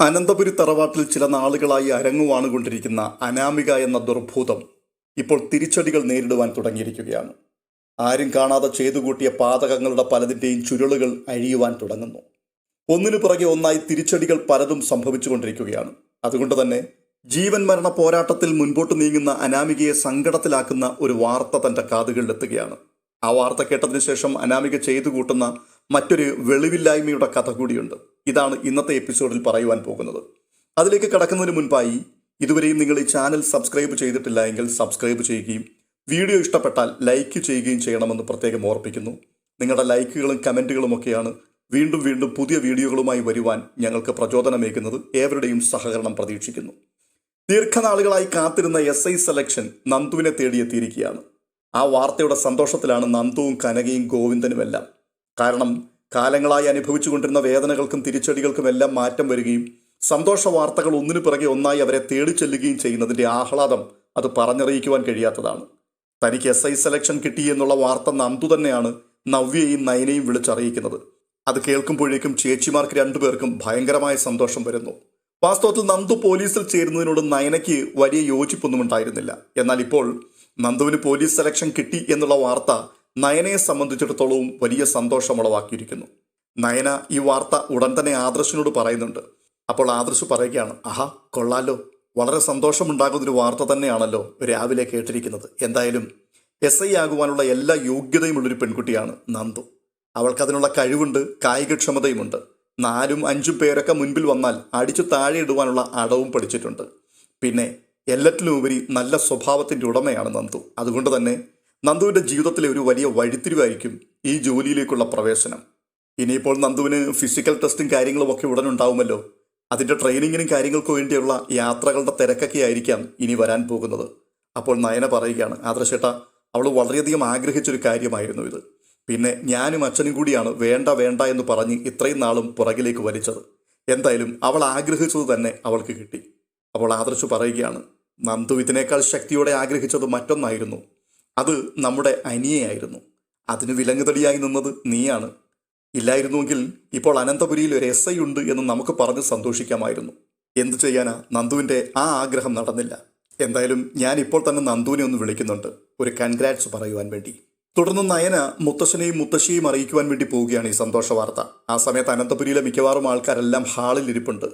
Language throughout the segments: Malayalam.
അനന്തപുരി തറവാട്ടിൽ ചില നാളുകളായി അരങ്ങുവാണുകൊണ്ടിരിക്കുന്ന അനാമിക എന്ന ദുർഭൂതം ഇപ്പോൾ തിരിച്ചടികൾ നേരിടുവാൻ തുടങ്ങിയിരിക്കുകയാണ്. ആരും കാണാതെ ചെയ്തു കൂട്ടിയ പാതകങ്ങളുടെ പലതിന്റെയും ചുരുളുകൾ അഴിയുവാൻ തുടങ്ങുന്നു. ഒന്നിനു പുറകെ ഒന്നായി തിരിച്ചടികൾ പലതും സംഭവിച്ചുകൊണ്ടിരിക്കുകയാണ്. അതുകൊണ്ട് തന്നെ ജീവൻ മരണ പോരാട്ടത്തിൽ മുൻപോട്ട് നീങ്ങുന്ന അനാമികയെ സങ്കടത്തിലാക്കുന്ന ഒരു വാർത്ത തന്റെ കാതുകളിലെത്തുകയാണ്. ആ വാർത്ത കേട്ടതിന് ശേഷം അനാമിക ചെയ്തു കൂട്ടുന്ന മറ്റൊരു വെളിവില്ലായ്മയുടെ കഥ കൂടിയുണ്ട്. ഇതാണ് ഇന്നത്തെ എപ്പിസോഡിൽ പറയുവാൻ പോകുന്നത്. അതിലേക്ക് കടക്കുന്നതിന് മുൻപായി ഇതുവരെയും നിങ്ങൾ ഈ ചാനൽ സബ്സ്ക്രൈബ് ചെയ്തിട്ടില്ല എങ്കിൽ സബ്സ്ക്രൈബ് ചെയ്യുകയും വീഡിയോ ഇഷ്ടപ്പെട്ടാൽ ലൈക്ക് ചെയ്യുകയും ചെയ്യണമെന്ന് പ്രത്യേകം ഓർപ്പിക്കുന്നു. നിങ്ങളുടെ ലൈക്കുകളും കമന്റുകളും ഒക്കെയാണ് വീണ്ടും വീണ്ടും പുതിയ വീഡിയോകളുമായി വരുവാൻ ഞങ്ങൾക്ക് പ്രചോദനമേകുന്നത് ഏവരുടെയും സഹകരണം പ്രതീക്ഷിക്കുന്നു. ദീർഘനാളുകളായി കാത്തിരുന്ന എസ് ഐ സെലക്ഷൻ നന്ദുവിനെ തേടിയെത്തിയിരിക്കുകയാണ്. ആ വാർത്തയുടെ സന്തോഷത്തിലാണ് നന്ദുവും കനകയും ഗോവിന്ദനുമെല്ലാം. കാരണം കാലങ്ങളായി അനുഭവിച്ചുകൊണ്ടിരുന്ന വേദനകൾക്കും തിരിച്ചടികൾക്കും എല്ലാം മാറ്റം വരികയും സന്തോഷ വാർത്തകൾ ഒന്നിനു പിറകെ ഒന്നായി അവരെ തേടി ചെല്ലുകയും ചെയ്യുന്നതിന്റെ ആഹ്ലാദം അത് പറഞ്ഞറിയിക്കുവാൻ കഴിയാത്തതാണ്. തനിക്ക് എസ് ഐ സെലക്ഷൻ കിട്ടി എന്നുള്ള വാർത്ത നന്ദു തന്നെയാണ് നവ്യയും നയനയും വിളിച്ചറിയിക്കുന്നത്. അത് കേൾക്കുമ്പോഴേക്കും ചേച്ചിമാർക്ക് രണ്ടുപേർക്കും ഭയങ്കരമായ സന്തോഷം വരുന്നു. വാസ്തവത്തിൽ നന്ദു പോലീസിൽ ചേരുന്നതിനോട് നയനയ്ക്ക് വലിയ യോജിപ്പൊന്നും ഉണ്ടായിരുന്നില്ല. എന്നാൽ ഇപ്പോൾ നന്ദുവിന് പോലീസ് സെലക്ഷൻ കിട്ടി എന്നുള്ള വാർത്ത നയനയെ സംബന്ധിച്ചിടത്തോളവും വലിയ സന്തോഷമുളവാക്കിയിരിക്കുന്നു. നയന ഈ വാർത്ത ഉടൻ തന്നെ ആദർശിനോട് പറയുന്നുണ്ട്. അപ്പോൾ ആദർശ് പറയുകയാണ് ആഹാ കൊള്ളാലോ. വളരെ സന്തോഷമുണ്ടാകുന്നൊരു വാർത്ത തന്നെയാണല്ലോ രാവിലെ കേട്ടിരിക്കുന്നത്. എന്തായാലും എസ് ഐ ആകുവാനുള്ള എല്ലാ യോഗ്യതയുമുള്ളൊരു പെൺകുട്ടിയാണ് നന്ദു. അവൾക്കതിനുള്ള കഴിവുണ്ട് കായികക്ഷമതയുമുണ്ട്. നാലും അഞ്ചും പേരൊക്കെ മുൻപിൽ വന്നാൽ അടിച്ചു താഴെ ഇടുവാനുള്ള അടവും പഠിച്ചിട്ടുണ്ട്. പിന്നെ എല്ലാറ്റിലും ഉപരി നല്ല സ്വഭാവത്തിന്റെ ഉടമയാണ് നന്ദു. അതുകൊണ്ട് തന്നെ നന്ദുവിന്റെ ജീവിതത്തിലെ ഒരു വലിയ വഴിത്തിരിവായിരിക്കും ഈ ജോലിയിലേക്കുള്ള പ്രവേശനം. ഇനിയിപ്പോൾ നന്ദുവിന് ഫിസിക്കൽ ടെസ്റ്റും കാര്യങ്ങളും ഒക്കെ ഉടൻ ഉണ്ടാവുമല്ലോ അതിന്റെ ട്രെയിനിങ്ങിനും കാര്യങ്ങൾക്കും വേണ്ടിയുള്ള യാത്രകളുടെ തിരക്കൊക്കെ ആയിരിക്കാം ഇനി വരാൻ പോകുന്നത്. അപ്പോൾ നയന പറയുകയാണ് ആദർശേട്ട അവൾ വളരെയധികം ആഗ്രഹിച്ചൊരു കാര്യമായിരുന്നു ഇത്. പിന്നെ ഞാനും അച്ഛനും കൂടിയാണ് വേണ്ട വേണ്ട എന്ന് പറഞ്ഞ് ഇത്രയും നാളും പുറകിലേക്ക് വലിച്ചത്. എന്തായാലും അവൾ ആഗ്രഹിച്ചത് തന്നെ അവൾക്ക് കിട്ടി. അപ്പോൾ ആദർശ് പറയുകയാണ് നന്ദു ഇതിനേക്കാൾ ശക്തിയോടെ ആഗ്രഹിച്ചത് മറ്റൊന്നായിരുന്നു. അത് നമ്മുടെ അനിയയായിരുന്നു. അതിന് വിലങ്ങുതടിയായി നിന്നത് നീയാണ്. ഇല്ലായിരുന്നുവെങ്കിൽ ഇപ്പോൾ അനന്തപുരിയിൽ ഒരു എസ് ഐ ഉണ്ട് എന്ന് നമുക്ക് പറഞ്ഞ് സന്തോഷിക്കാമായിരുന്നു. എന്തു ചെയ്യാനാ? നന്ദുവിന്റെ ആ ആഗ്രഹം നടന്നില്ല. എന്തായാലും ഞാൻ ഇപ്പോൾ തന്നെ നന്ദുവിനെ ഒന്ന് വിളിക്കുന്നുണ്ട്. ഒരു കൺഗ്രാറ്റ്സ് പറയുവാൻ വേണ്ടി. തുടർന്ന് നയന മുത്തശ്ശനെയും മുത്തശ്ശിയും അറിയിക്കുവാൻ വേണ്ടി പോവുകയാണ് ഈ സന്തോഷ വാർത്ത. ആ സമയത്ത് അനന്തപുരിയിലെ മിക്കവാറും ആൾക്കാരെല്ലാം ഹാളിൽ ഇരിപ്പുണ്ട്.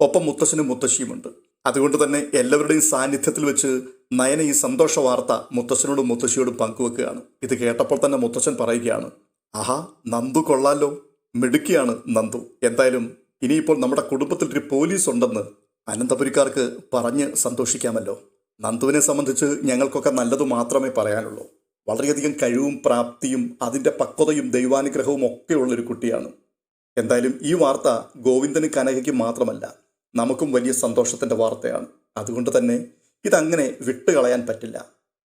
ഒപ്പം മുത്തശ്ശനും മുത്തശ്ശിയുമുണ്ട്. അതുകൊണ്ട് തന്നെ എല്ലാവരുടെയും സാന്നിധ്യത്തിൽ വെച്ച് നയന ഈ സന്തോഷ വാർത്ത മുത്തശ്ശനോടും മുത്തശ്ശിയോടും പങ്കുവെക്കുകയാണ്. ഇത് കേട്ടപ്പോൾ തന്നെ മുത്തശ്ശൻ പറയുകയാണ് ആഹാ നന്ദു കൊള്ളാലോ. മിടുക്കിയാണ് നന്ദു. എന്തായാലും ഇനിയിപ്പോൾ നമ്മുടെ കുടുംബത്തിൽ ഒരു പോലീസ് ഉണ്ടെന്ന് അനന്തപുരിക്കാർക്ക് പറഞ്ഞ് സന്തോഷിക്കാമല്ലോ. നന്ദുവിനെ സംബന്ധിച്ച് ഞങ്ങൾക്കൊക്കെ നല്ലത് മാത്രമേ പറയാനുള്ളൂ. വളരെയധികം കഴിവും പ്രാപ്തിയും അതിന്റെ പക്വതയും ദൈവാനുഗ്രഹവും ഒക്കെയുള്ളൊരു കുട്ടിയാണ്. എന്തായാലും ഈ വാർത്ത ഗോവിന്ദന് കനകയ്ക്ക് മാത്രമല്ല നമുക്കും വലിയ സന്തോഷത്തിന്റെ വാർത്തയാണ്. അതുകൊണ്ട് തന്നെ ഇതങ്ങനെ വിട്ടുകളയാൻ പറ്റില്ല.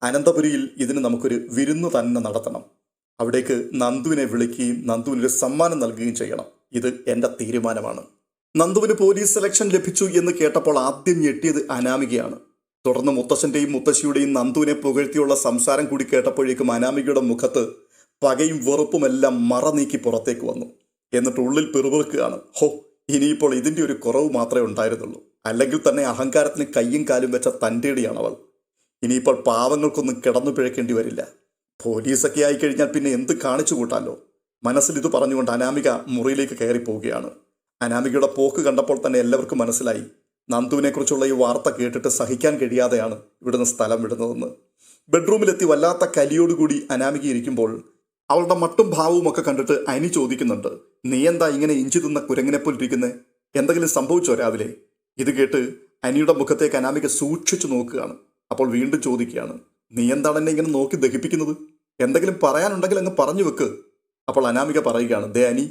അനന്തപുരിയിൽ ഇതിന് നമുക്കൊരു വിരുന്ന് തന്നെ നടത്തണം. അവിടേക്ക് നന്ദുവിനെ വിളിക്കുകയും നന്ദുവിനൊരു സമ്മാനം നൽകുകയും ചെയ്യണം. ഇത് എന്റെ തീരുമാനമാണ്. നന്ദുവിന് പോലീസ് സെലക്ഷൻ ലഭിച്ചു എന്ന് കേട്ടപ്പോൾ ആദ്യം ഞെട്ടിയത് അനാമികയാണ്. തുടർന്ന് മുത്തശ്ശന്റെയും മുത്തശ്ശിയുടെയും നന്ദുവിനെ പുകഴ്ത്തിയുള്ള സംസാരം കൂടി കേട്ടപ്പോഴേക്കും അനാമികയുടെ മുഖത്ത് പകയും വെറുപ്പുമെല്ലാം മറ നീക്കി പുറത്തേക്ക് വന്നു. എന്നിട്ട് ഉള്ളിൽ പിറുപിറുക്കുകയാണ്. ഹോ ഇനിയിപ്പോൾ ഇതിന്റെ ഒരു കുറവ് മാത്രമേ ഉണ്ടായിരുന്നുള്ളൂ. അല്ലെങ്കിൽ തന്നെ അഹങ്കാരത്തിന് കയ്യും കാലും വെച്ച തന്റെടിയാണ് അവൾ ഇനിയിപ്പോൾ പാവങ്ങൾക്കൊന്നും കിടന്നു പിഴക്കേണ്ടി വരില്ല. പോലീസൊക്കെ ആയിക്കഴിഞ്ഞാൽ പിന്നെ എന്ത് കാണിച്ചു കൂട്ടാലോ? മനസ്സിൽ ഇത് പറഞ്ഞുകൊണ്ട് അനാമിക മുറിയിലേക്ക് കയറി പോവുകയാണ് അനാമികയുടെ പോക്ക് കണ്ടപ്പോൾ തന്നെ എല്ലാവർക്കും മനസ്സിലായി. നന്ദുവിനെക്കുറിച്ചുള്ള ഈ വാർത്ത കേട്ടിട്ട് സഹിക്കാൻ കഴിയാതെയാണ് ഇവിടുന്ന് സ്ഥലം വിടുന്നതെന്ന്. ബെഡ്റൂമിലെത്തി വല്ലാത്ത കലിയോടുകൂടി അനാമിക ഇരിക്കുമ്പോൾ അവളുടെ മട്ടും ഭാവവും ഒക്കെ കണ്ടിട്ട് അനി ചോദിക്കുന്നുണ്ട് നീ എന്താ ഇങ്ങനെ ഇഞ്ചി തിന്ന കുരങ്ങിനെ പോലിരിക്കുന്നേ എന്തെങ്കിലും സംഭവിച്ചോ രാവിലെ? ഇത് കേട്ട് അനിയുടെ മുഖത്തേക്ക് അനാമിക സൂക്ഷിച്ചു നോക്കുകയാണ്. അപ്പോൾ വീണ്ടും ചോദിക്കുകയാണ് നീ എന്താണ് എന്നെ ഇങ്ങനെ നോക്കി ദഹിപ്പിക്കുന്നത്? എന്തെങ്കിലും പറയാനുണ്ടെങ്കിൽ അങ്ങ് പറഞ്ഞു വെക്ക്. അപ്പോൾ അനാമിക പറയുകയാണ് ദേ അനി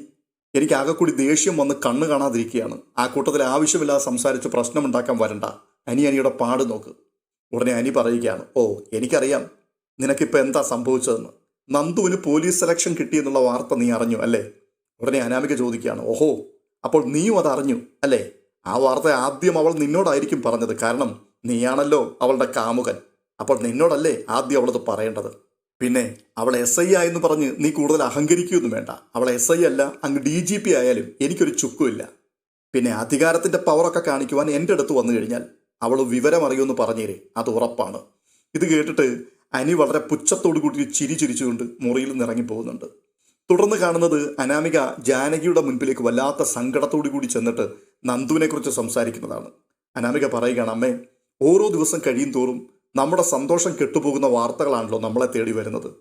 എനിക്ക് ആകെ കൂടി ദേഷ്യം വന്ന് കണ്ണ് കാണാതിരിക്കുകയാണ്. ആ കൂട്ടത്തിൽ ആവശ്യമില്ലാതെ സംസാരിച്ച് പ്രശ്നമുണ്ടാക്കാൻ വരണ്ട. അനി അനിയുടെ പാട് നോക്ക്. ഉടനെ അനി പറയുകയാണ് ഓ എനിക്കറിയാം. നിനക്കിപ്പോൾ എന്താ സംഭവിച്ചതെന്ന്? നന്ദുവിന് പോലീസ് സെലക്ഷൻ കിട്ടി എന്നുള്ള വാർത്ത നീ അറിഞ്ഞു അല്ലേ? ഉടനെ അനാമിക ചോദിക്കുകയാണ് ഓഹോ അപ്പോൾ നീയും അത് അറിഞ്ഞു അല്ലേ? ആ വാർത്ത ആദ്യം അവൾ നിന്നോടായിരിക്കും പറഞ്ഞത് കാരണം നീയാണല്ലോ അവളുടെ കാമുകൻ. അപ്പോൾ നിന്നോടല്ലേ ആദ്യം അവളത് പറയേണ്ടത്? പിന്നെ അവൾ എസ് ഐ ആയെന്ന് പറഞ്ഞ് നീ കൂടുതൽ അഹങ്കരിക്കുകയൊന്നും വേണ്ട. അവൾ എസ് ഐ അല്ല അങ്ങ് ഡി ജി പി ആയാലും എനിക്കൊരു ചുക്കുമില്ല പിന്നെ അധികാരത്തിന്റെ പവറൊക്കെ കാണിക്കുവാൻ എന്റെ അടുത്ത് വന്നു കഴിഞ്ഞാൽ അവൾ വിവരം അറിയുമെന്ന് പറഞ്ഞേരെ അത് ഉറപ്പാണ്. ഇത് കേട്ടിട്ട് അനി വളരെ പുച്ഛത്തോടു കൂടി ചിരി ചിരിച്ചുകൊണ്ട് മുറിയിൽ നിന്ന് ഇറങ്ങിപ്പോകുന്നുണ്ട് തുടർന്ന് കാണുന്നത് അനാമിക ജാനകിയുടെ മുൻപിലേക്ക് വല്ലാത്ത സങ്കടത്തോടു കൂടി ചെന്നിട്ട് നന്ദുവിനെക്കുറിച്ച് സംസാരിക്കുന്നതാണ്. അനാമിക പറയുകയാണ് അമ്മേ ഓരോ ദിവസം കഴിയും തോറും നമ്മുടെ സന്തോഷം കെട്ടുപോകുന്ന വാർത്തകളാണല്ലോ നമ്മളെ തേടി വരുന്നത്.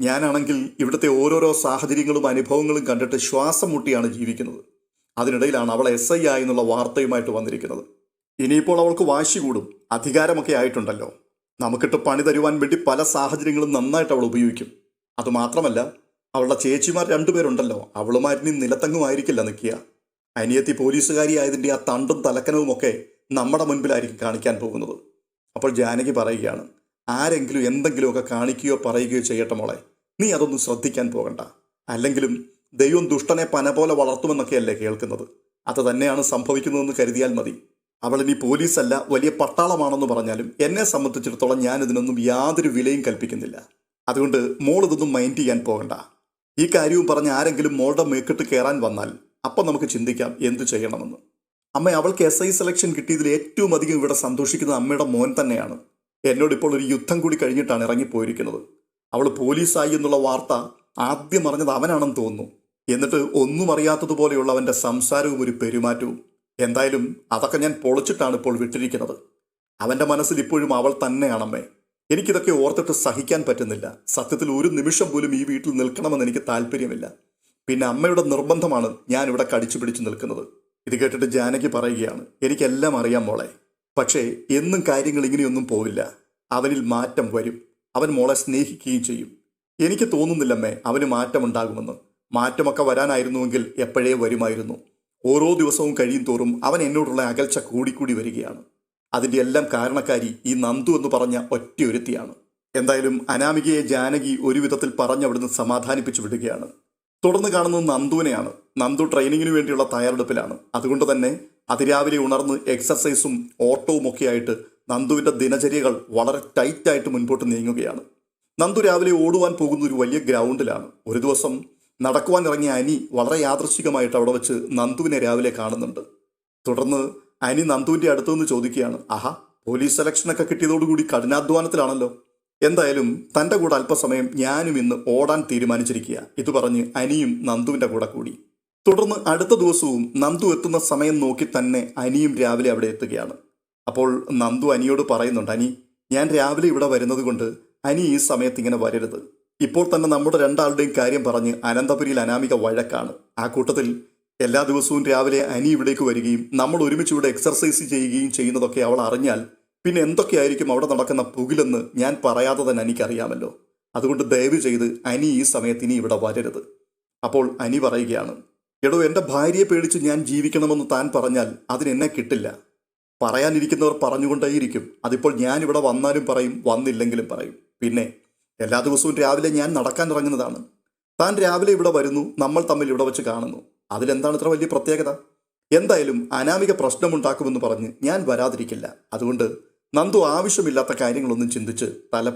ഞാനാണെങ്കിൽ ഇവിടുത്തെ ഓരോരോ സാഹചര്യങ്ങളും അനുഭവങ്ങളും കണ്ടിട്ട് ശ്വാസം മുട്ടിയാണ് ജീവിക്കുന്നത്. അതിനിടയിലാണ് അവൾ എസ് ഐ ആയി എന്നുള്ള വാർത്തയുമായിട്ട് വന്നിരിക്കുന്നത്. ഇനിയിപ്പോൾ അവൾക്ക് വാശി കൂടും അധികാരമൊക്കെ ആയിട്ടുണ്ടല്ലോ. നമുക്കിട്ട് പണി തരുവാൻ വേണ്ടി പല സാഹചര്യങ്ങളും നന്നായിട്ട് അവൾ ഉപയോഗിക്കും. അതുമാത്രമല്ല അവളുടെ ചേച്ചിമാർ രണ്ടുപേരുണ്ടല്ലോ. അവളുമാരിനി നിലത്തങ്ങുമായിരിക്കില്ല നിൽക്കുക അനിയത്തി പോലീസുകാരി ആയതിന്റെ ആ തണ്ടും തലക്കനവുമൊക്കെ നമ്മുടെ മുൻപിലായിരിക്കും കാണിക്കാൻ പോകുന്നത്. അപ്പോൾ ജാനകി പറയുകയാണ് ആരെങ്കിലും എന്തെങ്കിലുമൊക്കെ കാണിക്കുകയോ പറയുകയോ ചെയ്യട്ടെ മോളെ. നീ അതൊന്നും ശ്രദ്ധിക്കാൻ പോകണ്ട. അല്ലെങ്കിലും ദൈവം ദുഷ്ടനെ പന പോലെ വളർത്തുമെന്നൊക്കെയല്ലേ കേൾക്കുന്നത്. അത് തന്നെയാണ് സംഭവിക്കുന്നതെന്ന് കരുതിയാൽ മതി. അവൾ ഇനി പോലീസല്ല വലിയ പട്ടാളമാണെന്ന് പറഞ്ഞാലും എന്നെ സംബന്ധിച്ചിടത്തോളം ഞാൻ ഇതിനൊന്നും യാതൊരു വിലയും കൽപ്പിക്കുന്നില്ല. അതുകൊണ്ട് മോൾ ഇതൊന്നും മൈൻഡ് ചെയ്യാൻ പോകണ്ട. ഈ കാര്യവും പറഞ്ഞ് ആരെങ്കിലും മോളുടെ മേക്കിട്ട് കയറാൻ വന്നാൽ അപ്പം നമുക്ക് ചിന്തിക്കാം എന്ത് ചെയ്യണമെന്ന്. അമ്മ അവൾക്ക് എസ് ഐ സെലക്ഷൻ കിട്ടിയതിൽ ഏറ്റവും അധികം ഇവിടെ സന്തോഷിക്കുന്നത് അമ്മയുടെ മോൻ തന്നെയാണ്. എന്നോട് ഇപ്പോൾ ഒരു യുദ്ധം കൂടി കഴിഞ്ഞിട്ടാണ് ഇറങ്ങിപ്പോയിരിക്കുന്നത്. അവൾ പോലീസായി എന്നുള്ള വാർത്ത ആദ്യം അറിഞ്ഞത് അവനാണെന്ന് തോന്നുന്നു. എന്നിട്ട് ഒന്നും അറിയാത്തതുപോലെയുള്ള അവന്റെ സംസാരവും ഒരു പെരുമാറ്റവും എന്തായാലും അതൊക്കെ ഞാൻ പൊളിച്ചിട്ടാണ് ഇപ്പോൾ വിട്ടിരിക്കുന്നത്. അവന്റെ മനസ്സിൽ ഇപ്പോഴും അവൾ തന്നെയാണമ്മേ. എനിക്കിതൊക്കെ ഓർത്തിട്ട് സഹിക്കാൻ പറ്റുന്നില്ല. സത്യത്തിൽ ഒരു നിമിഷം പോലും ഈ വീട്ടിൽ നിൽക്കണമെന്ന് എനിക്ക് താല്പര്യമില്ല. പിന്നെ അമ്മയുടെ നിർബന്ധമാണ് ഞാൻ ഇവിടെ കടിച്ചു പിടിച്ചു നിൽക്കുന്നത്. ഇത് കേട്ടിട്ട് ജാനകി പറയുകയാണ് എനിക്കെല്ലാം അറിയാം മോളെ. പക്ഷേ എന്നും കാര്യങ്ങൾ ഇങ്ങനെയൊന്നും പോവില്ല. അവനിൽ മാറ്റം വരും. അവൻ മോളെ സ്നേഹിക്കുകയും ചെയ്യും. എനിക്ക് തോന്നുന്നില്ലമ്മേ അവന് മാറ്റമുണ്ടാകുമെന്ന്. മാറ്റമൊക്കെ വരാനായിരുന്നുവെങ്കിൽ എപ്പോഴേ വരുമായിരുന്നു. ഓരോ ദിവസവും കഴിയും തോറും അവൻ എന്നോടുള്ള അകൽച്ച കൂടിക്കൂടി വരികയാണ്. അതിന്റെ എല്ലാം കാരണക്കാരി ഈ നന്ദു എന്ന് പറഞ്ഞ ഒറ്റയൊരുത്തിയാണ്. എന്തായാലും അനാമികയെ ജാനകി ഒരു വിധത്തിൽ പറഞ്ഞവിടുന്ന് സമാധാനിപ്പിച്ചു വിടുകയാണ്. തുടർന്ന് കാണുന്നത് നന്ദുവിനെയാണ്. നന്ദു ട്രെയിനിങ്ങിന് വേണ്ടിയുള്ള തയ്യാറെടുപ്പിലാണ്. അതുകൊണ്ട് തന്നെ അതിരാവിലെ ഉണർന്ന് എക്സർസൈസും ഓട്ടവും ഒക്കെ ആയിട്ട് നന്ദുവിന്റെ ദിനചര്യകൾ വളരെ ടൈറ്റായിട്ട് മുൻപോട്ട് നീങ്ങുകയാണ്. നന്ദു രാവിലെ ഓടുവാൻ പോകുന്ന ഒരു വലിയ ഗ്രൗണ്ടിലാണ് ഒരു ദിവസം നടക്കുവാൻ ഇറങ്ങിയ അനി വളരെ യാദൃശ്ചികമായിട്ട് അവിടെ വെച്ച് നന്ദുവിനെ രാവിലെ കാണുന്നുണ്ട്. തുടർന്ന് അനി നന്ദുവിന്റെ അടുത്തു നിന്ന് ചോദിക്കുകയാണ് ആഹാ പോലീസ് സെലക്ഷനൊക്കെ കിട്ടിയതോടുകൂടി കഠിനാധ്വാനത്തിലാണല്ലോ. എന്തായാലും തന്റെ കൂടെ അല്പസമയം ഞാനും ഇന്ന് ഓടാൻ തീരുമാനിച്ചിരിക്കുക ഇത് പറഞ്ഞ് അനിയും നന്ദുവിന്റെ കൂടെ കൂടി. തുടർന്ന് അടുത്ത ദിവസവും നന്ദു എത്തുന്ന സമയം നോക്കി തന്നെ അനിയും രാവിലെ അവിടെ എത്തുകയാണ്. അപ്പോൾ നന്ദു അനിയോട് പറയുന്നുണ്ട് അനി ഞാൻ രാവിലെ ഇവിടെ വരുന്നത് കൊണ്ട് അനി ഈ സമയത്ത് ഇങ്ങനെ വരരുത്. ഇപ്പോൾ തന്നെ നമ്മുടെ രണ്ടാളുടെയും കാര്യം പറഞ്ഞ് അനന്തപുരിയിൽ അനാമിക വഴക്കാണ്. ആ കൂട്ടത്തിൽ എല്ലാ ദിവസവും രാവിലെ അനി ഇവിടേക്ക് വരികയും നമ്മൾ ഒരുമിച്ച് ഇവിടെ എക്സർസൈസ് ചെയ്യുകയും ചെയ്യുന്നതൊക്കെ അവൾ അറിഞ്ഞാൽ പിന്നെ എന്തൊക്കെയായിരിക്കും അവിടെ നടക്കുന്ന പുകിലെന്ന് ഞാൻ പറയാതെ തന്നെ എനിക്കറിയാമല്ലോ അതുകൊണ്ട് ദയവ് ചെയ്ത് അനി ഈ സമയത്ത് ഇനി ഇവിടെ വരരുത്. അപ്പോൾ അനി പറയുകയാണ് എടോ എന്റെ ഭാര്യയെ പേടിച്ച് ഞാൻ ജീവിക്കണമെന്ന് താൻ പറഞ്ഞാൽ അതിനെന്നെ കിട്ടില്ല. പറയാനിരിക്കുന്നവർ പറഞ്ഞുകൊണ്ടേയിരിക്കും. അതിപ്പോൾ ഞാനിവിടെ വന്നാലും പറയും വന്നില്ലെങ്കിലും പറയും. പിന്നെ എല്ലാ ദിവസവും രാവിലെ ഞാൻ നടക്കാൻ ഇറങ്ങുന്നതാണ് താൻ രാവിലെ ഇവിടെ വരുന്നു നമ്മൾ തമ്മിൽ ഇവിടെ വെച്ച് കാണുന്നു. അതിലെന്താണ് ഇത്ര വലിയ പ്രത്യേകത? എന്തായാലും അനാമിക പ്രശ്നമുണ്ടാക്കുമെന്ന് പറഞ്ഞ് ഞാൻ വരാതിരിക്കില്ല. അതുകൊണ്ട് നന്ദു ആവശ്യമില്ലാത്ത കാര്യങ്ങളൊന്നും ചിന്തിച്ച് തല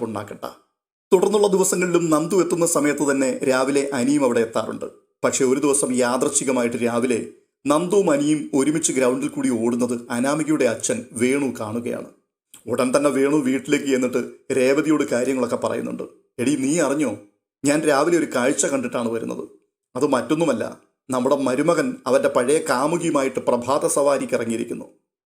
തുടർന്നുള്ള ദിവസങ്ങളിലും നന്ദു എത്തുന്ന സമയത്ത് തന്നെ രാവിലെ അനിയും അവിടെ എത്താറുണ്ട്. പക്ഷേ ഒരു ദിവസം യാദർച്ഛികമായിട്ട് രാവിലെ നന്ദുവും അനിയും ഒരുമിച്ച് ഗ്രൗണ്ടിൽ കൂടി ഓടുന്നത് അനാമികയുടെ അച്ഛൻ വേണു കാണുകയാണ്. ഉടൻ തന്നെ വേണു വീട്ടിലേക്ക് എന്നിട്ട് രേവതിയോട് കാര്യങ്ങളൊക്കെ പറയുന്നുണ്ട്. എടി നീ അറിഞ്ഞോ? ഞാൻ രാവിലെ ഒരു കാഴ്ച കണ്ടിട്ടാണ് വരുന്നത്. അത് മറ്റൊന്നുമല്ല നമ്മുടെ മരുമകൻ അവന്റെ പഴയ കാമുകിയുമായിട്ട് പ്രഭാത സവാരിക്ക് ഇറങ്ങിയിരിക്കുന്നു.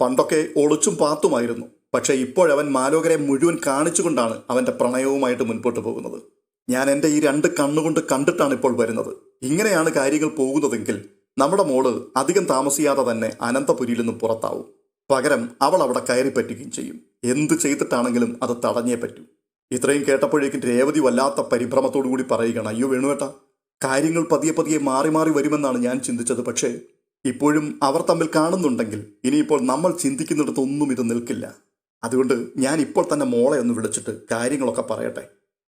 പണ്ടൊക്കെ ഒളിച്ചും പാത്തുമായിരുന്നു. പക്ഷേ ഇപ്പോഴവൻ മാലോകരെ മുഴുവൻ കാണിച്ചുകൊണ്ടാണ് അവന്റെ പ്രണയവുമായിട്ട് മുൻപോട്ട് പോകുന്നത്. ഞാൻ എന്റെ ഈ രണ്ട് കണ്ണുകൊണ്ട് കണ്ടിട്ടാണ് ഇപ്പോൾ വരുന്നത്. ഇങ്ങനെയാണ് കാര്യങ്ങൾ പോകുന്നതെങ്കിൽ നമ്മുടെ മോൾ അധികം താമസിയാതെ തന്നെ അനന്തപുരിയിൽ നിന്നും പുറത്താവും. പകരം അവൾ അവിടെ കയറി പറ്റുകയും ചെയ്യും. എന്ത് ചെയ്തിട്ടാണെങ്കിലും അത് തടഞ്ഞേ പറ്റൂ. ഇത്രയും കേട്ടപ്പോഴേക്കും രേവതി വല്ലാത്ത പരിഭ്രമത്തോടു കൂടി പറയുകയാണ് അയ്യോ വേണുവേട്ട കാര്യങ്ങൾ പതിയെ പതിയെ മാറി മാറി വരുമെന്നാണ് ഞാൻ ചിന്തിച്ചത്. പക്ഷേ ഇപ്പോഴും അവർ തമ്മിൽ കാണുന്നുണ്ടെങ്കിൽ ഇനിയിപ്പോൾ നമ്മൾ ചിന്തിക്കുന്നിടത്തൊന്നും ഇത് നിൽക്കില്ല. അതുകൊണ്ട് ഞാൻ ഇപ്പോൾ തന്നെ മോളെ ഒന്ന് വിളിച്ചിട്ട് കാര്യങ്ങളൊക്കെ പറയട്ടെ.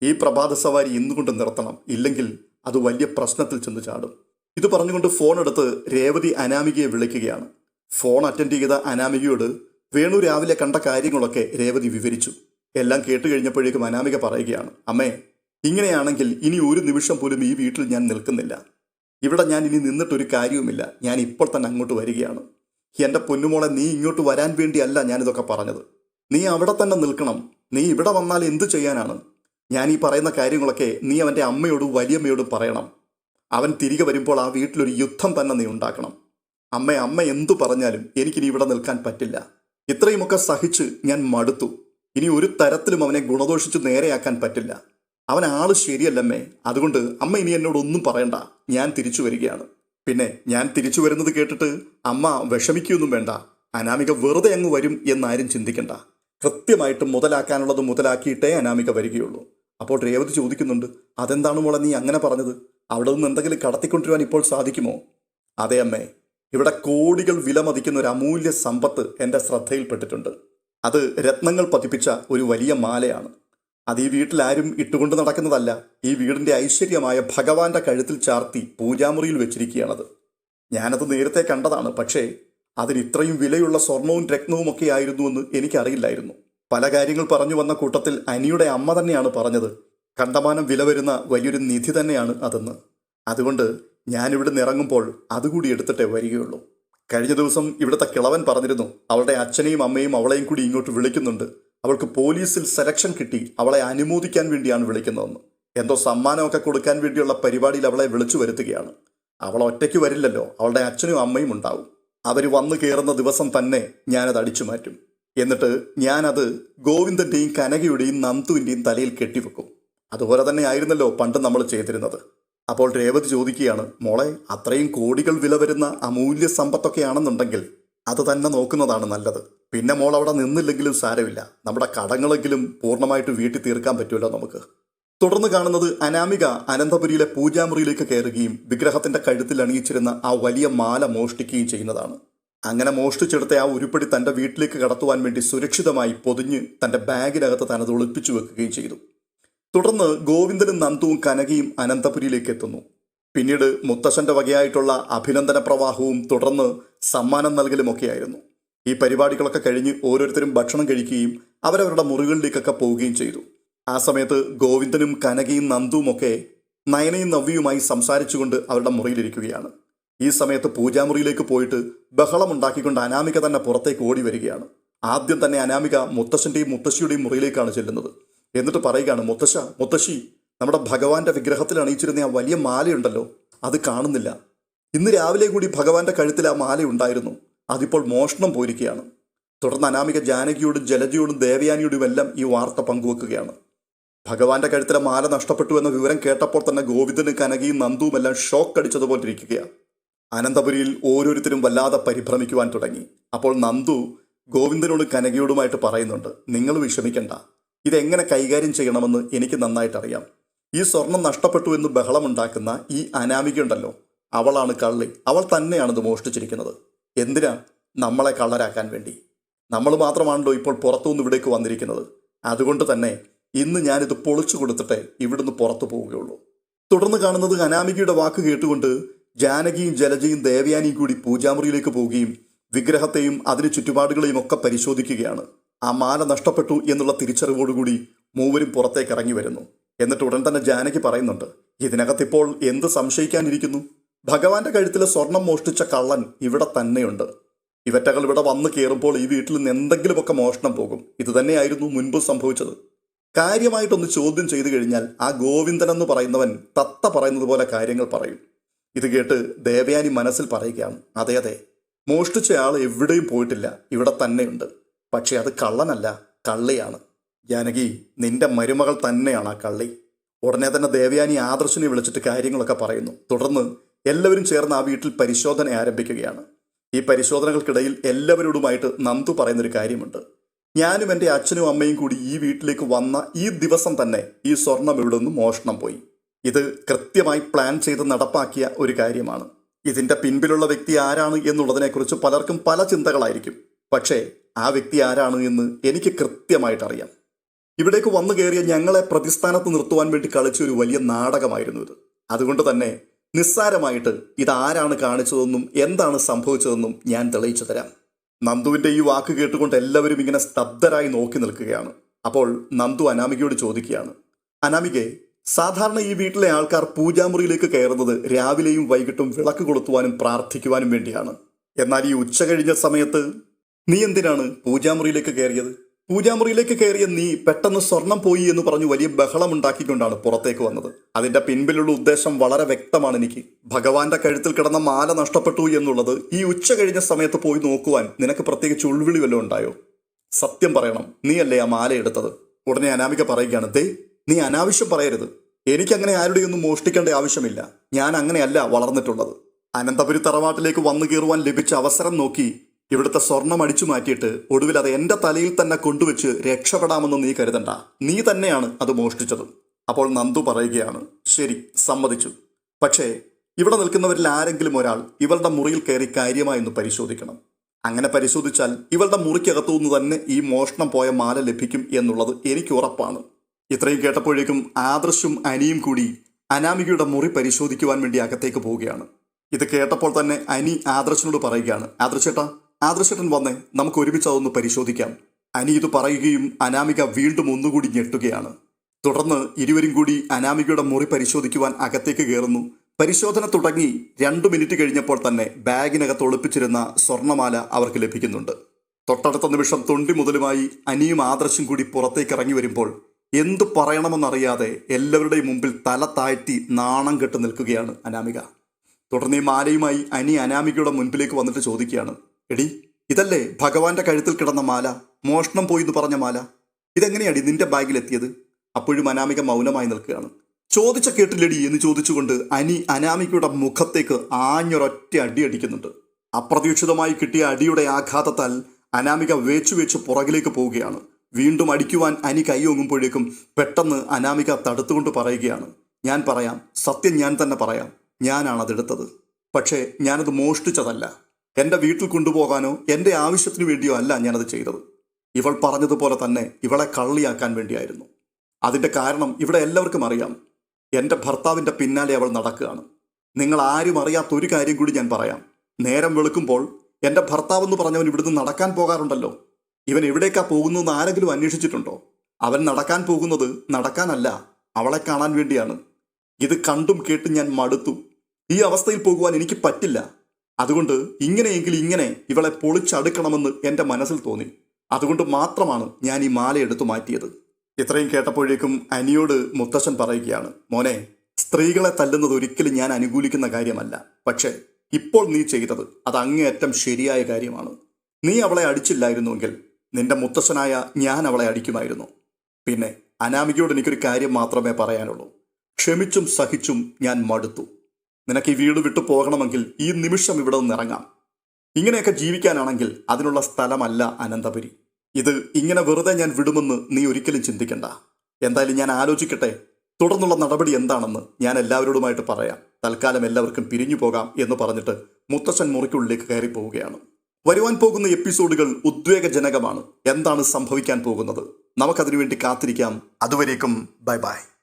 ഈ പ്രഭാത സവാരി ഇന്നുകൊണ്ട് നിർത്തണം. ഇല്ലെങ്കിൽ അത് വലിയ പ്രശ്നത്തിൽ ചെന്ന് ചാടും. ഇത് പറഞ്ഞുകൊണ്ട് ഫോൺ എടുത്ത് രേവതി അനാമികയെ വിളിക്കുകയാണ്. ഫോൺ അറ്റൻഡ് ചെയ്ത അനാമികയോട് വേണു രാവിലെ കണ്ട കാര്യങ്ങളൊക്കെ രേവതി വിവരിച്ചു. എല്ലാം കേട്ട് കഴിഞ്ഞപ്പോഴേക്കും അനാമിക പറയുകയാണ് അമ്മേ ഇങ്ങനെയാണെങ്കിൽ ഇനി ഒരു നിമിഷം പോലും ഈ വീട്ടിൽ ഞാൻ നിൽക്കുന്നില്ല. ഇവിടെ ഞാൻ ഇനി നിന്നിട്ടൊരു കാര്യവുമില്ല. ഞാൻ ഇപ്പോൾ തന്നെ അങ്ങോട്ട് വരികയാണ്. എന്റെ പൊന്നുമോളെ നീ ഇങ്ങോട്ട് വരാൻ വേണ്ടിയല്ല ഞാനിതൊക്കെ പറഞ്ഞത്. നീ അവിടെ തന്നെ നിൽക്കണം. നീ ഇവിടെ വന്നാൽ എന്തു ചെയ്യാനാണ്? ഞാൻ ഈ പറയുന്ന കാര്യങ്ങളൊക്കെ നീ അവന്റെ അമ്മയോടും വലിയമ്മയോടും പറയണം. അവൻ തിരികെ വരുമ്പോൾ ആ വീട്ടിലൊരു യുദ്ധം തന്നെ നീ ഉണ്ടാക്കണം. അമ്മ അമ്മ എന്തു പറഞ്ഞാലും എനിക്കിനി ഇവിടെ നിൽക്കാൻ പറ്റില്ല. ഇത്രയുമൊക്കെ സഹിച്ച് ഞാൻ മടുത്തു. ഇനി ഒരു തരത്തിലും അവനെ ഗുണദോഷിച്ച് നേരെയാക്കാൻ പറ്റില്ല. അവൻ ആൾ ശരിയല്ലമ്മേ. അതുകൊണ്ട് അമ്മ ഇനി എന്നോടൊന്നും പറയണ്ട. ഞാൻ തിരിച്ചു വരികയാണ്. പിന്നെ ഞാൻ തിരിച്ചു വരുന്നത് കേട്ടിട്ട് അമ്മ വിഷമിക്കുകയൊന്നും വേണ്ട. അനാമിക വെറുതെ അങ്ങ് വരും എന്നാരും ചിന്തിക്കണ്ട. കൃത്യമായിട്ട് മുതലാക്കാനുള്ളത് മുതലാക്കിയിട്ടേ അനാമിക വരികയുള്ളൂ. അപ്പോൾ രേവതി ചോദിക്കുന്നുണ്ട് അതെന്താണ് മോളെ നീ അങ്ങനെ പറഞ്ഞത്? അവിടെ നിന്ന് എന്തെങ്കിലും കടത്തിക്കൊണ്ടിരുവാൻ ഇപ്പോൾ സാധിക്കുമോ? അതെ അമ്മേ. ഇവിടെ കോടികൾ വിലമതിക്കുന്ന ഒരു അമൂല്യ സമ്പത്ത് എന്റെ ശ്രദ്ധയിൽപ്പെട്ടിട്ടുണ്ട്. അത് രത്നങ്ങൾ പതിപ്പിച്ച ഒരു വലിയ മാലയാണ്. അത് ഈ വീട്ടിൽ ആരും ഇട്ടുകൊണ്ട് നടക്കുന്നതല്ല. ഈ വീടിന്റെ ഐശ്വര്യമായ ഭഗവാന്റെ കഴുത്തിൽ ചാർത്തി പൂജാമുറിയിൽ വെച്ചിരിക്കുകയാണത്. ഞാനത് നേരത്തെ കണ്ടതാണ്. പക്ഷേ അതിന് ഇത്രയും വിലയുള്ള സ്വർണവും രത്നവും ഒക്കെ ആയിരുന്നുവെന്ന് എനിക്കറിയില്ലായിരുന്നു. പല കാര്യങ്ങൾ പറഞ്ഞു വന്ന കൂട്ടത്തിൽ അനിയുടെ അമ്മ തന്നെയാണ് പറഞ്ഞത്. കണ്ടമാനം വില വരുന്ന വലിയൊരു നിധി തന്നെയാണ് അതെന്ന്. അതുകൊണ്ട് ഞാനിവിടെ നിറങ്ങുമ്പോൾ അതുകൂടി എടുത്തിട്ടേ വരികയുള്ളൂ. കഴിഞ്ഞ ദിവസം ഇവിടുത്തെ കിളവൻ പറഞ്ഞിരുന്നു അവളുടെ അച്ഛനെയും അമ്മയും അവളെയും കൂടി ഇങ്ങോട്ട് വിളിക്കുന്നുണ്ട്. അവൾക്ക് പോലീസിൽ സെലക്ഷൻ കിട്ടി അവളെ അനുമോദിക്കാൻ വേണ്ടിയാണ് വിളിക്കുന്നതെന്ന്. എന്തോ സമ്മാനമൊക്കെ കൊടുക്കാൻ വേണ്ടിയുള്ള പരിപാടിയിൽ അവളെ വിളിച്ചു വരുത്തുകയാണ്. അവൾ ഒറ്റയ്ക്ക് വരില്ലല്ലോ അവളുടെ അച്ഛനും അമ്മയും ഉണ്ടാവും. അവർ വന്നു കയറുന്ന ദിവസം തന്നെ ഞാനത് അടിച്ചു മാറ്റും. എന്നിട്ട് ഞാനത് ഗോവിന്ദന്റെയും കനകയുടെയും നന്ദുവിന്റെയും തലയിൽ കെട്ടിവെക്കും. അതുപോലെ തന്നെ ആയിരുന്നല്ലോ പണ്ട് നമ്മൾ ചെയ്തിരുന്നത്. അപ്പോൾ രേവതി ചോദിക്കുകയാണ് മോളെ അത്രയും കോടികൾ വില വരുന്ന അമൂല്യ സമ്പത്തൊക്കെയാണെന്നുണ്ടെങ്കിൽ അത് തന്നെ നോക്കുന്നതാണ് നല്ലത്. പിന്നെ മോൾ അവിടെ നിന്നില്ലെങ്കിലും സാരമില്ല. നമ്മുടെ കടങ്ങളെങ്കിലും പൂർണമായിട്ട് വീട്ടിൽ തീർക്കാൻ പറ്റുമല്ലോ നമുക്ക്. തുടർന്ന് കാണുന്നത് അനാമിക അനന്തപുരിയിലെ പൂജാമുറിയിലേക്ക് കയറുകയും വിഗ്രഹത്തിന്റെ കഴുത്തിൽ അണിയിച്ചിരുന്ന ആ വലിയ മാല മോഷ്ടിക്കുകയും ചെയ്യുന്നതാണ്. അങ്ങനെ മോഷ്ടിച്ചെടുത്ത ആ ഉരുപ്പടി തന്റെ വീട്ടിലേക്ക് കടത്തുവാൻ വേണ്ടി സുരക്ഷിതമായി പൊതിഞ്ഞ് തന്റെ ബാഗിനകത്ത് തനത് ഒളിപ്പിച്ചു വെക്കുകയും ചെയ്തു. തുടർന്ന് ഗോവിന്ദനും നന്ദുവും കനകയും അനന്തപുരിയിലേക്ക് എത്തുന്നു. പിന്നീട് മുത്തശ്ശന്റെ വകയായിട്ടുള്ള അഭിനന്ദന പ്രവാഹവും തുടർന്ന് സമ്മാനം നൽകലുമൊക്കെയായിരുന്നു. ഈ പരിപാടികളൊക്കെ കഴിഞ്ഞ് ഓരോരുത്തരും ഭക്ഷണം കഴിക്കുകയും അവരവരുടെ മുറികളിലേക്കൊക്കെ പോവുകയും ചെയ്തു. ആ സമയത്ത് ഗോവിന്ദനും കനകയും ഒക്കെ നയനയും നവ്യയുമായി സംസാരിച്ചുകൊണ്ട് അവരുടെ മുറിയിലിരിക്കുകയാണ്. ഈ സമയത്ത് പൂജാമുറിയിലേക്ക് പോയിട്ട് ബഹളമുണ്ടാക്കിക്കൊണ്ട് അനാമിക തന്നെ പുറത്തേക്ക് ഓടി വരികയാണ്. ആദ്യം തന്നെ അനാമിക മുത്തശ്ശന്റെയും മുത്തശ്ശിയുടെയും മുറിയിലേക്കാണ് ചെല്ലുന്നത്. എന്നിട്ട് പറയുകയാണ് മുത്തശ്ശ മുത്തശ്ശി നമ്മുടെ ഭഗവാന്റെ വിഗ്രഹത്തിൽ അണിയിച്ചിരുന്ന ആ വലിയ മാലയുണ്ടല്ലോ അത് കാണുന്നില്ല. ഇന്ന് രാവിലെ കൂടി ഭഗവാന്റെ കഴുത്തിൽ ആ മാല ഉണ്ടായിരുന്നു. അതിപ്പോൾ മോഷണം പോയിരിക്കുകയാണ്. തുടർന്ന് അനാമിക ജാനകിയോടും ജലജയോടും ദേവയാനിയോടും എല്ലാം ഈ വാർത്ത പങ്കുവെക്കുകയാണ്. ഭഗവാന്റെ കഴുത്തിലെ മാല നഷ്ടപ്പെട്ടു എന്ന വിവരം കേട്ടപ്പോൾ തന്നെ ഗോവിന്ദന് കനകയും നന്ദുവും എല്ലാം ഷോക്ക് അടിച്ചതുപോലെ ഇരിക്കുകയാണ്. അനന്തപുരിയിൽ ഓരോരുത്തരും വല്ലാതെ പരിഭ്രമിക്കുവാൻ തുടങ്ങി. അപ്പോൾ നന്ദു ഗോവിന്ദനോടും കനകയോടുമായിട്ട് പറയുന്നുണ്ട് നിങ്ങൾ വിഷമിക്കണ്ട. ഇതെങ്ങനെ കൈകാര്യം ചെയ്യണമെന്ന് എനിക്ക് നന്നായിട്ട് അറിയാം ഈ സ്വർണം നഷ്ടപ്പെട്ടു എന്ന് ബഹളമുണ്ടാക്കുന്ന ഈ അനാമികയുണ്ടല്ലോ അവളാണ് കള്ളി. അവൾ തന്നെയാണ് ഇത് മോഷ്ടിച്ചിരിക്കുന്നത്. എന്തിനാ നമ്മളെ കള്ളരാക്കാൻ വേണ്ടി? നമ്മൾ മാത്രമാണല്ലോ ഇപ്പോൾ പുറത്തുനിന്ന് ഇവിടേക്ക് വന്നിരിക്കുന്നത്. അതുകൊണ്ട് തന്നെ ഇന്ന് ഞാനിത് പൊളിച്ചു കൊടുത്തിട്ട് ഇവിടുന്ന് പുറത്തു പോവുകയുള്ളൂ. തുടർന്ന് കാണുന്നത് അനാമികയുടെ വാക്ക് കേട്ടുകൊണ്ട് ജാനകിയും ജലജയും ദേവയാനിയും കൂടി പൂജാമുറിയിലേക്ക് പോവുകയും വിഗ്രഹത്തെയും അതിന് ചുറ്റുപാടുകളെയും ഒക്കെ പരിശോധിക്കുകയാണ്. ആ മാല നഷ്ടപ്പെട്ടു എന്നുള്ള തിരിച്ചറിവോടുകൂടി മൂവരും പുറത്തേക്ക് ഇറങ്ങി വരുന്നു. എന്നിട്ട് ഉടൻ തന്നെ ജാനകി പറയുന്നുണ്ട് ഇതിനകത്തിപ്പോൾ എന്ത് സംശയിക്കാനിരിക്കുന്നു? ഭഗവാന്റെ കഴുത്തിലെ സ്വർണം മോഷ്ടിച്ച കള്ളൻ ഇവിടെ തന്നെയുണ്ട്. ഇവറ്റകൾ ഇവിടെ വന്നു കയറുമ്പോൾ ഈ വീട്ടിൽ നിന്ന് എന്തെങ്കിലുമൊക്കെ മോഷണം പോകും. ഇതുതന്നെയായിരുന്നു മുൻപ് സംഭവിച്ചത്. കാര്യമായിട്ടൊന്ന് ചോദ്യം ചെയ്തു കഴിഞ്ഞാൽ ആ ഗോവിന്ദൻ എന്ന് പറയുന്നവൻ തത്ത പറയുന്നത് പോലെ കാര്യങ്ങൾ പറയും. ഇത് കേട്ട് ദേവയാനി മനസ്സിൽ പറയുകയാണ് അതെ അതെ മോഷ്ടിച്ചയാൾ എവിടെയും പോയിട്ടില്ല ഇവിടെ തന്നെയുണ്ട്. പക്ഷെ അത് കള്ളനല്ല കള്ളിയാണ്. ജാനകി നിന്റെ മരുമകൾ തന്നെയാണ് ആ കള്ളി. ഉടനെ തന്നെ ദേവയാനി ആദർശിനെ വിളിച്ചിട്ട് കാര്യങ്ങളൊക്കെ പറയുന്നു. തുടർന്ന് എല്ലാവരും ചേർന്ന് ആ വീട്ടിൽ പരിശോധന ആരംഭിക്കുകയാണ്. ഈ പരിശോധനകൾക്കിടയിൽ എല്ലാവരോടുമായിട്ട് നന്ദു പറയുന്നൊരു കാര്യമുണ്ട്. ഞാനും എന്റെ അച്ഛനും അമ്മയും കൂടി ഈ വീട്ടിലേക്ക് വന്ന ഈ ദിവസം തന്നെ ഈ സ്വർണം ഇവിടെ നിന്ന് മോഷണം പോയി. ഇത് കൃത്യമായി പ്ലാൻ ചെയ്ത് നടപ്പാക്കിയ ഒരു കാര്യമാണ്. ഇതിന്റെ പിൻപിലുള്ള വ്യക്തി ആരാണ് എന്നുള്ളതിനെക്കുറിച്ച് പലർക്കും പല ചിന്തകളായിരിക്കും. പക്ഷേ ആ വ്യക്തി ആരാണ് എന്ന് എനിക്ക് കൃത്യമായിട്ട് അറിയാം ഇവിടേക്ക് വന്നു കയറിയ ഞങ്ങളെ പ്രതിസ്ഥാനത്ത് നിർത്തുവാൻ വേണ്ടി കളിച്ച ഒരു വലിയ നാടകമായിരുന്നു ഇത്. അതുകൊണ്ട് തന്നെ നിസ്സാരമായിട്ട് ഇതാരാണ് കാണിച്ചതെന്നും എന്താണ് സംഭവിച്ചതെന്നും ഞാൻ തെളിയിച്ചു തരാം. നന്ദുവിന്റെ ഈ വാക്ക് കേട്ടുകൊണ്ട് എല്ലാവരും ഇങ്ങനെ സ്തബ്ധരായി നോക്കി നിൽക്കുകയാണ്. അപ്പോൾ നന്ദു അനാമികയോട് ചോദിക്കുകയാണ്. അനാമികെ സാധാരണ ഈ വീട്ടിലെ ആൾക്കാർ പൂജാമുറിയിലേക്ക് കയറുന്നത് രാവിലെയും വൈകിട്ടും വിളക്ക് കൊളുത്തുവാനും പ്രാർത്ഥിക്കുവാനും വേണ്ടിയാണ്. എന്നാൽ ഈ ഉച്ച കഴിഞ്ഞ സമയത്ത് നീ എന്തിനാണ് പൂജാമുറിയിലേക്ക് കയറിയത്? പൂജാമുറിയിലേക്ക് കയറിയ നീ പെട്ടെന്ന് സ്വർണം പോയി എന്ന് പറഞ്ഞു വലിയ ബഹളം ഉണ്ടാക്കിക്കൊണ്ടാണ് പുറത്തേക്ക് വന്നത്. അതിന്റെ പിൻപിലുള്ള ഉദ്ദേശം വളരെ വ്യക്തമാണ് എനിക്ക്. ഭഗവാന്റെ കഴുത്തിൽ കിടന്ന മാല നഷ്ടപ്പെട്ടു എന്നുള്ളത് ഈ ഉച്ച കഴിഞ്ഞ സമയത്ത് പോയി നോക്കുവാൻ നിനക്ക് പ്രത്യേകിച്ച് ഉൾവിളി വല്ലതും ഉണ്ടായോ? സത്യം പറയണം നീ അല്ലേ ആ മാല എടുത്തത്? ഉടനെ അനാമിക പറയുകയാണ് ദേ നീ അനാവശ്യം പറയരുത്. എനിക്കങ്ങനെ ആരുടെയൊന്നും മോഷ്ടിക്കേണ്ട ആവശ്യമില്ല. ഞാൻ അങ്ങനെയല്ല വളർന്നിട്ടുള്ളത്. അനന്തപുരി തറവാട്ടിലേക്ക് വന്നു കയറുവാൻ ലഭിച്ച അവസരം നോക്കി ഇവിടുത്തെ സ്വർണം അടിച്ചു മാറ്റിയിട്ട് ഒടുവിൽ അത് എന്റെ തലയിൽ തന്നെ കൊണ്ടുവച്ച് രക്ഷപ്പെടാമെന്ന് നീ കരുതണ്ട. നീ തന്നെയാണ് അത് മോഷ്ടിച്ചത്. അപ്പോൾ നന്ദു പറയുകയാണ് ശരി സമ്മതിച്ചു. പക്ഷേ ഇവിടെ നിൽക്കുന്നവരിൽ ആരെങ്കിലും ഒരാൾ ഇവളുടെ മുറിയിൽ കയറി കാര്യമായി ഒന്ന് പരിശോധിക്കണം. അങ്ങനെ പരിശോധിച്ചാൽ ഇവളുടെ മുറിക്കകത്തു നിന്ന് തന്നെ ഈ മോഷണം പോയ മാല ലഭിക്കും എന്നുള്ളത് എനിക്ക് ഉറപ്പാണ്. ഇത്രയും കേട്ടപ്പോഴേക്കും ആദർശും അനിയും കൂടി അനാമികയുടെ മുറി പരിശോധിക്കുവാൻ വേണ്ടി അകത്തേക്ക് പോവുകയാണ്. ഇത് കേട്ടപ്പോൾ തന്നെ അനി ആദർശനോട് പറയുകയാണ് ആദർശേട്ടാ ആദർശേട്ടൻ വന്ന് നമുക്ക് ഒരുമിച്ച് അതൊന്ന് പരിശോധിക്കാം. അനി ഇത് പറയുകയും അനാമിക വീണ്ടും ഒന്നുകൂടി ഞെട്ടുകയാണ്. തുടർന്ന് ഇരുവരും കൂടി അനാമികയുടെ മുറി പരിശോധിക്കുവാൻ അകത്തേക്ക് കയറുന്നു. പരിശോധന തുടങ്ങി രണ്ടു മിനിറ്റ് കഴിഞ്ഞപ്പോൾ തന്നെ ബാഗിനകത്ത് ഒളിപ്പിച്ചിരുന്ന സ്വർണമാല അവർക്ക് ലഭിക്കുന്നുണ്ട്. തൊട്ടടുത്ത നിമിഷം തൊണ്ടി മുതലുമായി അനിയും ആദർശും കൂടി പുറത്തേക്ക് ഇറങ്ങി വരുമ്പോൾ എന്തു പറയണമെന്നറിയാതെ എല്ലാവരുടെയും മുമ്പിൽ തല താഴ്ത്തി നാണം കെട്ട് നിൽക്കുകയാണ് അനാമിക. തുടർന്ന് ഈ മാലയുമായി അനി അനാമികയുടെ മുൻപിലേക്ക് വന്നിട്ട് ചോദിക്കുകയാണ്. എടി ഇതല്ലേ ഭഗവാന്റെ കഴുത്തിൽ കിടന്ന മാല? മോഷണം പോയി എന്ന് പറഞ്ഞ മാല? ഇതെങ്ങനെയാടി നിന്റെ ബാഗിലെത്തിയത്? അപ്പോഴും അനാമിക മൗനമായി നിൽക്കുകയാണ്. ചോദിച്ച കേട്ടില്ലടി എന്ന് ചോദിച്ചുകൊണ്ട് അനി അനാമികയുടെ മുഖത്തേക്ക് ആഞ്ഞൊരൊറ്റ അടി അടിക്കുന്നുണ്ട്. അപ്രതീക്ഷിതമായി കിട്ടിയ അടിയുടെ ആഘാതത്താൽ അനാമിക വേച്ചു വേച്ച് പുറകിലേക്ക് പോവുകയാണ്. വീണ്ടും അടിക്കുവാൻ അനി കൈയൊങ്ങുമ്പോഴേക്കും പെട്ടെന്ന് അനാമിക തടുത്തുകൊണ്ട് പറയുകയാണ്. ഞാൻ പറയാം സത്യം ഞാൻ തന്നെ പറയാം. ഞാനാണ് അതെടുത്തത് പക്ഷേ ഞാനത് മോഷ്ടിച്ചതല്ല. എന്റെ വീട്ടിൽ കൊണ്ടുപോകാനോ എന്റെ ആവശ്യത്തിന് വേണ്ടിയോ അല്ല ഞാനത് ചെയ്തത്. ഇവൾ പറഞ്ഞതുപോലെ തന്നെ ഇവളെ കള്ളിയാക്കാൻ വേണ്ടിയായിരുന്നു. അതിന്റെ കാരണം ഇവിടെ എല്ലാവർക്കും അറിയാം. എന്റെ ഭർത്താവിന്റെ പിന്നാലെ അവൾ നടക്കുകയാണ്. നിങ്ങൾ ആരും അറിയാത്ത ഒരു കാര്യം കൂടി ഞാൻ പറയാം. നേരം വെളുക്കുമ്പോൾ എന്റെ ഭർത്താവെന്ന് പറഞ്ഞവൻ ഇവിടുന്ന് നടക്കാൻ പോകാറുണ്ടല്ലോ. ഇവൻ എവിടേക്കാ പോകുന്നതെന്ന് ആരെങ്കിലും അന്വേഷിച്ചിട്ടുണ്ടോ? അവൻ നടക്കാൻ പോകുന്നത് നടക്കാനല്ല അവളെ കാണാൻ വേണ്ടിയാണ്. ഇത് കണ്ടും കേട്ടും ഞാൻ മടുത്തു. ഈ അവസ്ഥയിൽ പോകുവാൻ എനിക്ക് പറ്റില്ല. അതുകൊണ്ട് ഇങ്ങനെയെങ്കിൽ ഇങ്ങനെ ഇവളെ പൊളിച്ചടുക്കണമെന്ന് എന്റെ മനസ്സിൽ തോന്നി. അതുകൊണ്ട് മാത്രമാണ് ഞാൻ ഈ മാല എടുത്തു മാറ്റിയത്. ഇത്രയും കേട്ടപ്പോഴേക്കും അനിയോട് മുത്തശ്ശൻ പറയുകയാണ് മോനെ സ്ത്രീകളെ തല്ലുന്നത് ഒരിക്കലും ഞാൻ അനുകൂലിക്കുന്ന കാര്യമല്ല. പക്ഷേ ഇപ്പോൾ നീ ചെയ്തത് അത് അങ്ങേയറ്റം ശരിയായ കാര്യമാണ്. നീ അവളെ അടിച്ചില്ലായിരുന്നുവെങ്കിൽ നിന്റെ മുത്തശ്ശനായ ഞാൻ അവളെ അടിക്കുമായിരുന്നു. പിന്നെ അനാമികയോട് എനിക്കൊരു കാര്യം മാത്രമേ പറയാനുള്ളൂ. ക്ഷമിച്ചും സഹിച്ചും ഞാൻ മടുത്തു. നിനക്ക് ഈ വീട് വിട്ടു പോകണമെങ്കിൽ ഈ നിമിഷം ഇവിടെ നിന്ന് ഇറങ്ങാം. ഇങ്ങനെയൊക്കെ ജീവിക്കാനാണെങ്കിൽ അതിനുള്ള സ്ഥലമല്ല അനന്തപുരി. ഇത് ഇങ്ങനെ വെറുതെ ഞാൻ വിടുമെന്ന് നീ ഒരിക്കലും ചിന്തിക്കണ്ട. എന്തായാലും ഞാൻ ആലോചിക്കട്ടെ തുടർന്നുള്ള നടപടി എന്താണെന്ന് ഞാൻ എല്ലാവരോടുമായിട്ട് പറയാം. തൽക്കാലം എല്ലാവർക്കും പിരിഞ്ഞു പോകാം എന്ന് പറഞ്ഞിട്ട് മുത്തശ്ശൻ മുറിക്കുള്ളിലേക്ക് കയറി പോവുകയാണ്. വരുവാൻ പോകുന്ന എപ്പിസോഡുകൾ ഉദ്വേഗജനകമാണ്. എന്താണ് സംഭവിക്കാൻ പോകുന്നത്? നമുക്കതിനു വേണ്ടി കാത്തിരിക്കാം. അതുവരേക്കും ബൈ ബൈ.